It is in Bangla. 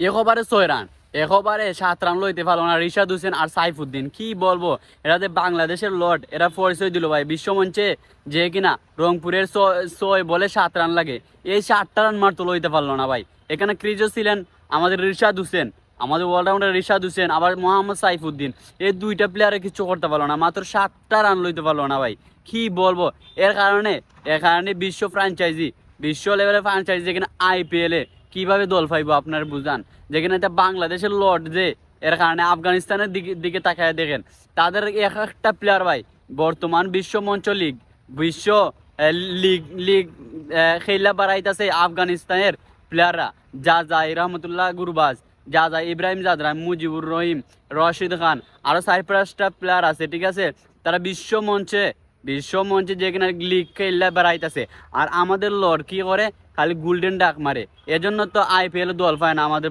একবারে ছয় রান একবারে সাত রান লইতে পারল না রিশাদ হোসেন আর সাইফুদ্দিন। কি বলব? এরা যে বাংলাদেশের লর্ড, এরা পরিচয় দিল ভাই। বিশ্বমঞ্চে যে কিনা রংপুরের ছয়- বলে সাত রান লাগে। এই সাতটা রান মারতো লইতে পারল না ভাই। এখানে ক্রিজও ছিলেন আমাদের রিশাদ হোসেন, আমাদের অলরাউন্ডার রিশাদ হোসেন, আবার মোহাম্মদ সাইফুদ্দিন। এই দুইটা প্লেয়ারে কিছু করতে পারল না, মাত্র সাতটা রান লইতে পারল না ভাই। কি বলব? এর কারণে এর কারণে বিশ্ব ফ্র্যাঞ্চাইজি বিশ্ব লেভেলের ফ্র্যাঞ্চাইজি যেখানে আইপিএল কীভাবে দল পাইবো আপনার বুঝান? যেখানে বাংলাদেশের লর্ড যে, এর কারণে আফগানিস্তানের দিকে দিকে তাকায় দেখেন। তাদের এক একটা প্লেয়ার ভাই, বর্তমান বিশ্ব মঞ্চ লিগ বিশ্ব লিগ লিগ খেলা বাড়াইতেছে আফগানিস্তানের প্লেয়াররা যা যায় রহমতুল্লাহ গুরবাজ যা যায় ইব্রাহিম জাদরা, মুজিবুর রহিম, রশিদ খান, আরও সাইপ্রাসটা প্লেয়ার আছে, ঠিক আছে? তারা বিশ্ব মঞ্চে বিশ্ব মঞ্চে যেখানে লিগ খেললে বেড়াইতেছে। আর আমাদের লর্ড কি করে? খালি গোল্ডেন ডাক মারে। এজন্য তো আইপিএল দল পায় না আমাদের